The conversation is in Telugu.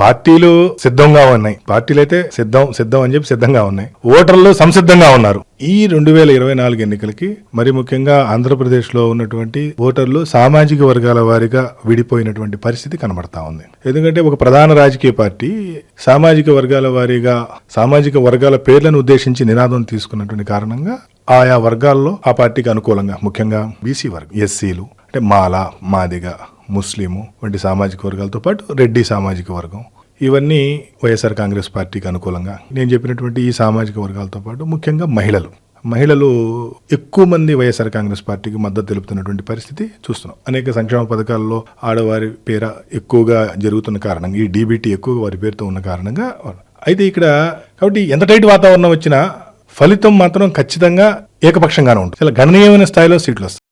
పార్టీలు సిద్ధంగా ఉన్నాయి. పార్టీలు అయితే సిద్ధం సిద్ధం అని చెప్పి సిద్ధంగా ఉన్నాయి. ఓటర్లు సంసిద్ధంగా ఉన్నారు. ఈ రెండు వేల ఇరవై నాలుగు ఎన్నికలకి మరి ముఖ్యంగా ఆంధ్రప్రదేశ్లో ఉన్నటువంటి ఓటర్లు సామాజిక వర్గాల వారిగా విడిపోయినటువంటి పరిస్థితి కనబడతా ఉంది. ఎందుకంటే ఒక ప్రధాన రాజకీయ పార్టీ సామాజిక వర్గాల వారీగా సామాజిక వర్గాల పేర్లను ఉద్దేశించి నినాదం తీసుకున్నటువంటి కారణంగా ఆయా వర్గాల్లో ఆ పార్టీకి అనుకూలంగా ముఖ్యంగా బీసీ వర్గం ఎస్సీలు అంటే మాల మాదిగ ముస్లిము వంటి సామాజిక వర్గాలతో పాటు రెడ్డి సామాజిక వర్గం. ఇవన్నీ వైఎస్ఆర్ కాంగ్రెస్ పార్టీకి అనుకూలంగా. నేను చెప్పినటువంటి ఈ సామాజిక వర్గాలతో పాటు ముఖ్యంగా మహిళలు. మహిళలు ఎక్కువ మంది వైఎస్ఆర్ కాంగ్రెస్ పార్టీకి మద్దతు తెలుపుతున్నటువంటి పరిస్థితి చూస్తున్నాం. అనేక సంక్షేమ పథకాల్లో ఆడవారి పేర ఎక్కువగా జరుగుతున్న కారణంగా ఈ డీబీటీ ఎక్కువగా వారి పేరుతో ఉన్న కారణంగా అయితే ఇక్కడ కాబట్టి ఎంత టైట్ వాతావరణం వచ్చినా ఫలితం మాత్రం ఖచ్చితంగా ఏకపక్షంగానే ఉంటుంది. చాలా గణనీయమైన స్థాయిలో సీట్లు వస్తాయి.